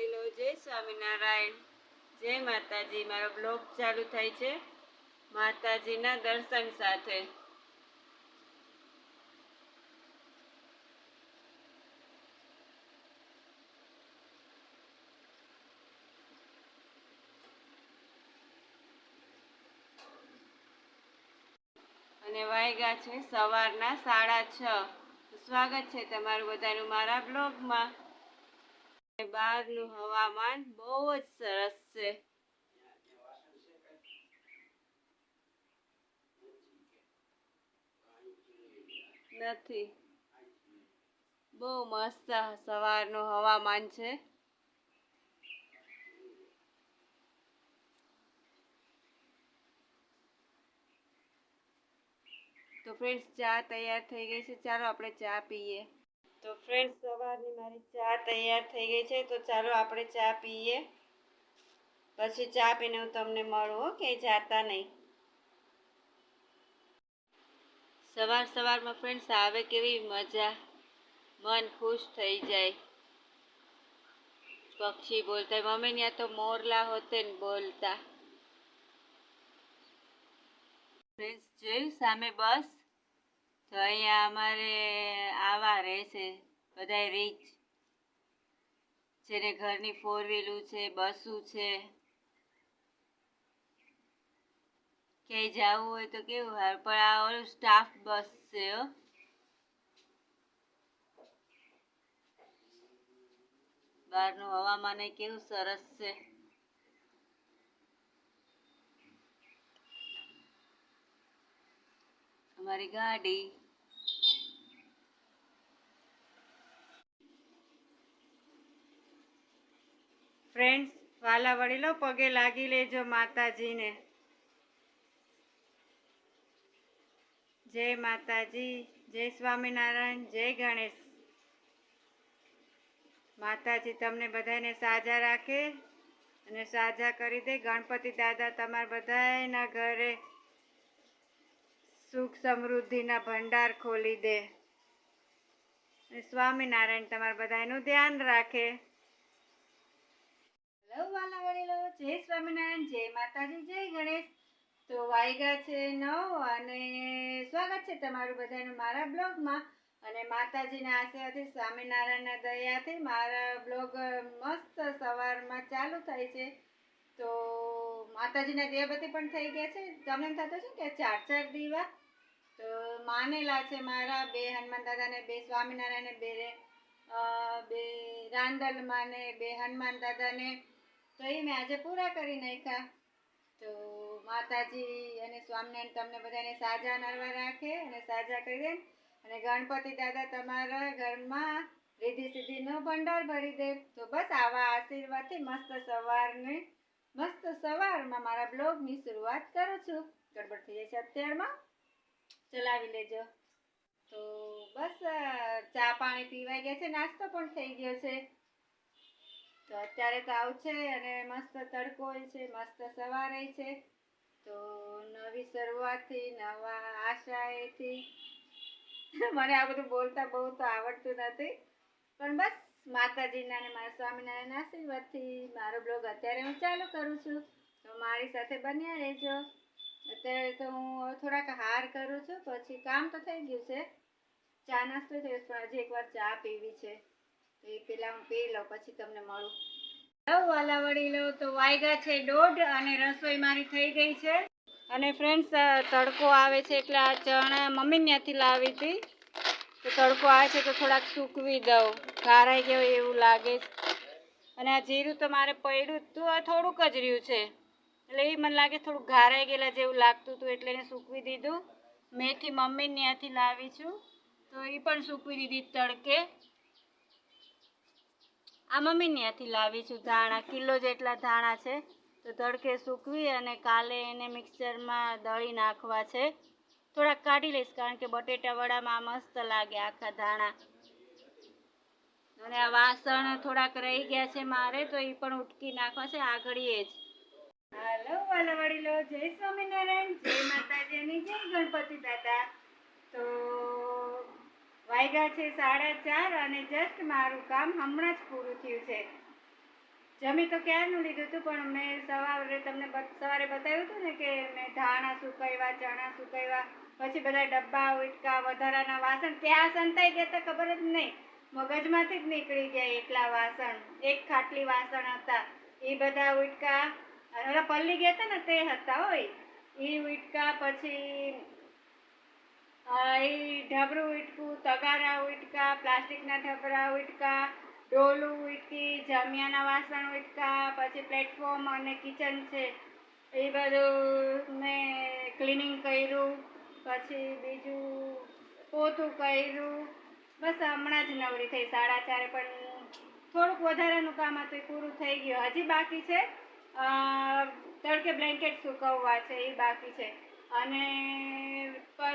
વડીલો જય સ્વામિનારાયણ. જય માતાજી. મારો બ્લોગ ચાલુ થાય છે. માતાજીના દર્શન સાથે. અને વાયગા છે સવારના સાડા છ. સ્વાગત છે તમારું બધાનું મારા બ્લોગમાં. બહારનું હવામાન બહુ જ સરસ છે. નથી. બહુ મસ્ત સવારનું હવામાન છે. તો ફ્રેન્ડ્સ ચા તૈયાર થઈ ગઈ છે. ચાલો આપણે ચા પીએ. તો ફ્રેન્ડ સવારની મારી ચા તૈયાર થઈ ગઈ છે. તો ચાલો આપણે ચા પીએ. પછી ચા પીને હું તમને મળું કે જાતા નહીં. સવાર સવારમાં ફ્રેન્ડ્સ આવે કેવી મજા? મન ખુશ થઈ જાય. પક્ષી બોલતા મમ્મી ત્યાં તો મોરલા હોતે ને બોલતા. ફ્રેન્ડ્સ જોયું સામે બસ. તો અહીંયા અમારે આવા રહેશે બધા રીચ જેને ઘરની ફોર વ્હીલું છે બસું છે. ક્યાંય જવું હોય તો કેવું હાર પણ આ ઓલું સ્ટાફ બસ છે હો. બહારનું હવામાન કેવું સરસ છે. અમારી ગાડી ફ્રેન્ડ્સ વાલા વડીલો, પગે લાગી લેજો માતાજીને. જય માતાજી, જય સ્વામિનારાયણ, જય ગણેશ. માતાજી તમને બધાને સાજા રાખે અને સાજા કરી દે. ગણપતિ દાદા તમારા બધાના ઘરે સુખ સમૃદ્ધિના ભંડાર ખોલી દે. અને સ્વામિનારાયણ તમારા બધાનું ધ્યાન રાખે. હેલો વાલા વડીલો, જય સ્વામિનારાયણ, જય માતાજી, જય ગણેશ. તો વાયગા છે નવ અને સ્વાગત છે તમારું બધાનું મારા બ્લોગમાં. અને માતાજીના આશીર્વાદથી સ્વામિનારાયણના દયાથી મારા બ્લોગ મસ્ત સવારમાં ચાલુ થાય છે. તો માતાજીના દીવાબત્તી પણ થઈ ગયા છે. તમને થતું છે કે ચાર ચાર દીવા? તો માનેલા છે મારા બે હનુમાન દાદાને, બે સ્વામિનારાયણ બે બે રાંદલમાં ને બે હનુમાન દાદાને તો એ મેં આજે પૂરા કરી નાખ્યા. તો માતાજી અને સ્વામિનારાયણ તમને બધાને સાજા નરવા રાખે અને સાજા કરી દે. અને ગણપતિ દાદા તમારા ઘરમાં રીધિ સિદ્ધિનો ભંડાર ભરી દે. તો બસ આવા આશીર્વાદથી મસ્ત સવારની, મસ્ત સવારમાં મારા બ્લોગની શરૂઆત કરું છું. ગડબડ થઈ છે અત્યારમાં. ચલાવી લેજો. તો બસ ચા પાણી પીવાઈ ગયા છે. નાસ્તો પણ થઈ ગયો છે. તો અત્યારે તો આવશે અને મસ્ત તડકો છે, મસ્ત સવારે છે. તો નવી શરૂઆતથી, નવા આશાએથી. મને આ બધું બોલતા બહુ તો આવડતું નથી. પણ બસ, માતાજીના અને મારા સ્વામિનારાયણ આશીર્વાદથી મારો બ્લોગ અત્યારે હું ચાલુ કરું છું. તો મારી સાથે બન્યા રહેજો. અત્યારે તો હું થોડાક હાર કરું છું, પછી કામ તો થઈ ગયું છે. ચા નાસ્તો થયો પણ હજી એકવાર ચા પીવી છે. તો એ પેલા હું પી લઉં, પછી તમને મળું. લઉં વાલા વડીલો તો વાયગા છે દોઢ અને રસોઈ મારી થઈ ગઈ છે. અને ફ્રેન્ડ્સ તડકો આવે છે એટલે આ ચણા મમ્મી ત્યાંથી લાવી હતી. તો તડકો આવે છે તો થોડાક સૂકવી દઉં. ઘારાઈ ગયો એવું લાગે છે. અને આ જીરું તો મારે પડ્યું હતું આ થોડુંક જ રહ્યું છે. એટલે એ મને લાગે થોડુંક ઘારાઈ ગયેલા જેવું લાગતું હતું એટલે એને સૂકવી દીધું. મેથી મમ્મી ત્યાંથી લાવી છું. તો એ પણ સૂકવી દીધી તડકે. આ મમ્મી ત્યાંથી લાવી છું ધાણા. કિલો જેટલા ધાણા છે તો તડકે સૂકવી અને કાલે એને મિક્સરમાં દળી નાખવા છે. થોડાક કાઢી લઈશ કારણ કે બટેટા વડામાં મસ્ત લાગે આખા ધાણા. અને આ વાસણ થોડાક રહી ગયા છે મારે તો એ પણ ઉટકી નાખવા છે. આગળીએ જ. હાલો, વાલા વડીલો, જય સ્વામિનારાયણ, જય માતાજી અને જય ગણપતિ દાદા. તો વાગ્યા છે સાડા ચાર અને જસ્ટ મારું કામ હમણાં જ પૂરું થયું છે. જમી તો ક્યારનું લીધું હતું, પણ મેં સવારે તમને સવારે બતાવ્યું હતું ને કે મેં ધાણા સુકાવ્યા, ચણા સુકાવ્યા, પછી બધા ડબ્બા, ઉટકા, વધારાના વાસણ ક્યાં સંતાઈ ગયા હતા ખબર જ નહીં. મગજમાંથી જ નીકળી ગયા એટલા વાસણ, એક ખાટલી વાસણ હતા. એ બધા ઉટકા પલ્લી ગયા હતા ને તે હતા હોય એ ઉટકા, પછી એ ઢબરું ઉટકું તગારા ઉટકા પ્લાસ્ટિકના ઢબરા ઉટકા ડોલું ઉટકી જમ્યાના વાસણ ઉટકા પછી પ્લેટફોર્મ અને કિચન છે. એ બધું મેં ક્લિનિંગ કર્યું, પછી બીજું પોતું કર્યું. બસ હમણાં જ નવરી થઈ, સાડા ચારે, પણ થોડુંક વધારાનું કામ હતું, એ પૂરું થઈ ગયું. હજી બાકી છે તડકે બ્લેન્કેટ સુકવવા છે, એ બાકી છે. અને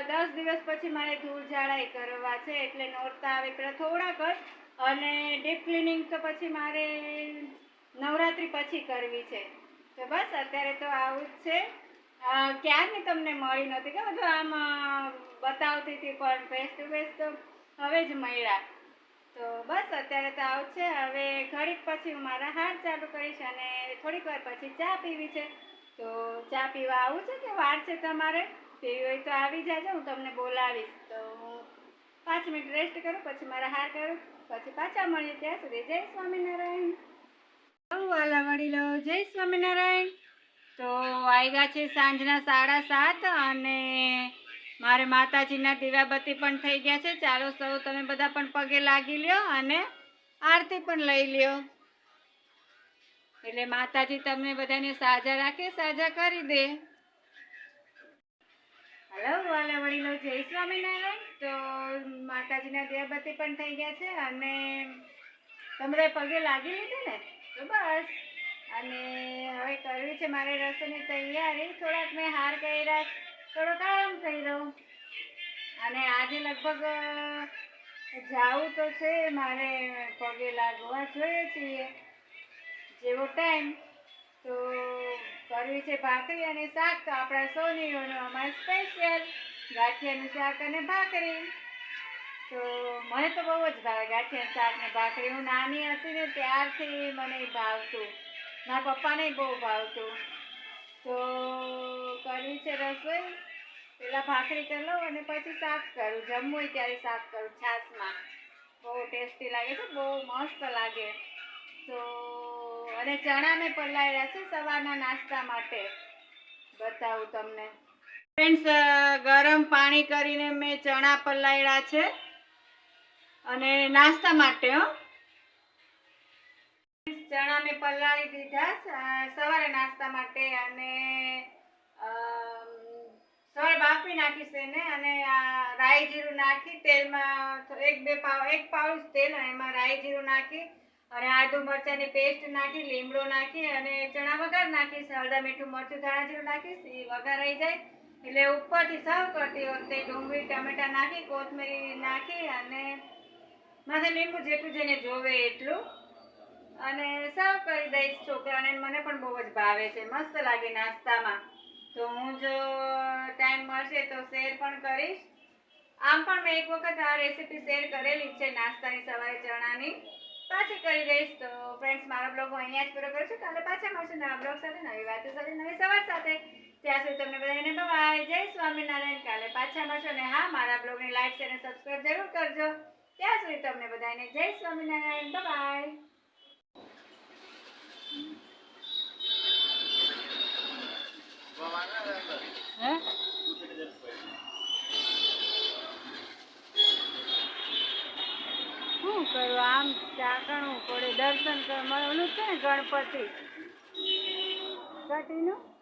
દસ દિવસ પછી મારે ધૂળ ઝાડાઈ કરવા છે, એટલે નોરતા આવે પેલા થોડાક જ. અને ડીપ ક્લિનિંગ તો પછી મારે નવરાત્રી પછી કરવી છે. તો બસ, અત્યારે તો આવું જ છે. ક્યારની તમને મળી નહોતી કે બધું આમ બતાવતી હતી, પણ ફેસ ટુ ફેસ તો હવે જ મળ્યા. તો બસ, અત્યારે તો આવું છે. હવે ઘડીક પછી હું મારા હાથ ચાલુ કરીશ અને થોડીક વાર પછી ચા પીવી છે. તો ચા પીવા આવું છે કે વાર છે તમારે? પીવી હોય તો આવી જાજો, હું તમને બોલાવીશ. તો હું પાંચ મિનિટ રેસ્ટ કરું, પછી મારા હાર કરું, પછી પાછા મળીએ ત્યાં સુધી. જય સ્વામિનારાયણ. વાલા વડીલો, જય સ્વામિનારાયણ. તો આવ્યા છે સાંજના સાડા સાત અને મારે માતાજીના દીવાબત્તી પણ થઈ ગયા છે. ચાલો સૌ તમે બધા પણ પગે લાગી લ્યો અને આરતી પણ લઈ લ્યો. એટલે માતાજી તમને બધાને સાજા રાખે, સાજા કરી દે. હલો, વાલા વડીલો, જય સ્વામિનારાયણ. તો માતાજીના દીવાબત્તી પણ થઈ ગયા છે અને તમે પગે લાગી લીધી ને? તો બસ. અને હવે કરવી છે મારે રસોઈની તૈયારી. થોડાક મેં હાર કર્યા થોડો કામ કર્યો. અને આજે લગભગ જાવું તો છે, મારે પગે લાગવા જોઈએ છીએ. જેવો ટાઈમ તો કરવી છે ભાખરી અને શાક. તો આપણા સોનીઓનો અમારે સ્પેશિયલ ગાંઠિયાનું શાક અને ભાખરી. તો મને તો બહુ જ ભાવે ગાંઠિયા શાક ને ભાખરી. હું નાની હતી ને ત્યારથી મને ભાવતું. મારા પપ્પાને બહુ ભાવતું. તો કરવી છે રસોઈ. પેલા ભાખરી કરી લઉં અને પછી શાક કરું. જમવું હોય ત્યારે શાક કરું છાશમાં. બહુ ટેસ્ટી લાગે છે, બહુ મસ્ત લાગે. તો અને ચણા મેં પલાળ્યા છે સવારના નાસ્તા માટે. બતાવું તમને. ફ્રેન્ડ્સ ગરમ પાણી કરીને મેં ચણા પલાળ્યા છે. અને નાસ્તા માટે, હો. ચણા મેં પલાળી દીધા સવારે નાસ્તા માટે અને સવારે બાફી નાખીશ એને અને આ રાઈ જીરું નાખી, તેલમાં એક બે પાવ, એક પાઉચ તેલ એમાં રાઈ જીરું નાખી અને આદુ મરચાંની પેસ્ટ નાખી, લીમડો નાખી અને ચણા વઘાર નાખીશ. હળદર મીઠું, મરચું, ધાણા જીરું નાખીશ. એ વઘારાઈ જાય. એટલે ઉપરથી સર્વ કરતી વખતે ડુંગળી, ટમેટા નાખી, કોથમીરી નાખી અને માથે લીંબુ જેટલું જેને જોવે એટલું. અને સર્વ કરી દઈશ છોકરાને મને પણ બહુ જ ભાવે છે. મસ્ત લાગે નાસ્તામાં. તો હું જો ટાઈમ મળશે તો શેર પણ કરીશ. આમ પણ મેં એક વખત આ રેસીપી શેર કરેલી છે નાસ્તાની સવારે ચણાની. પાછી કરી દઈશ. તો ફ્રેન્ડ્સ મારો બ્લોગ હું અહીંયા જ પૂરો કરું છું. કાલે પાછા મળશું નવા બ્લોગ સાથે, નવી વાતો સાથે, નવી સવાર સાથે. ત્યાં સુધી તમને બધાને બાય જય સ્વામિનારાયણ. કાલે પાછા મળશો અને હા, મારા બ્લોગને લાઈક અને સબસ્ક્રાઈબ જરૂર કરજો. ત્યાં સુધી તમને બધાને જય સ્વામિનારાયણ. બાય હે શું કરું આમ ચાકણવું પડે. દર્શન કરવા. ઓલું છે ને ગણપતિ? ગટીનું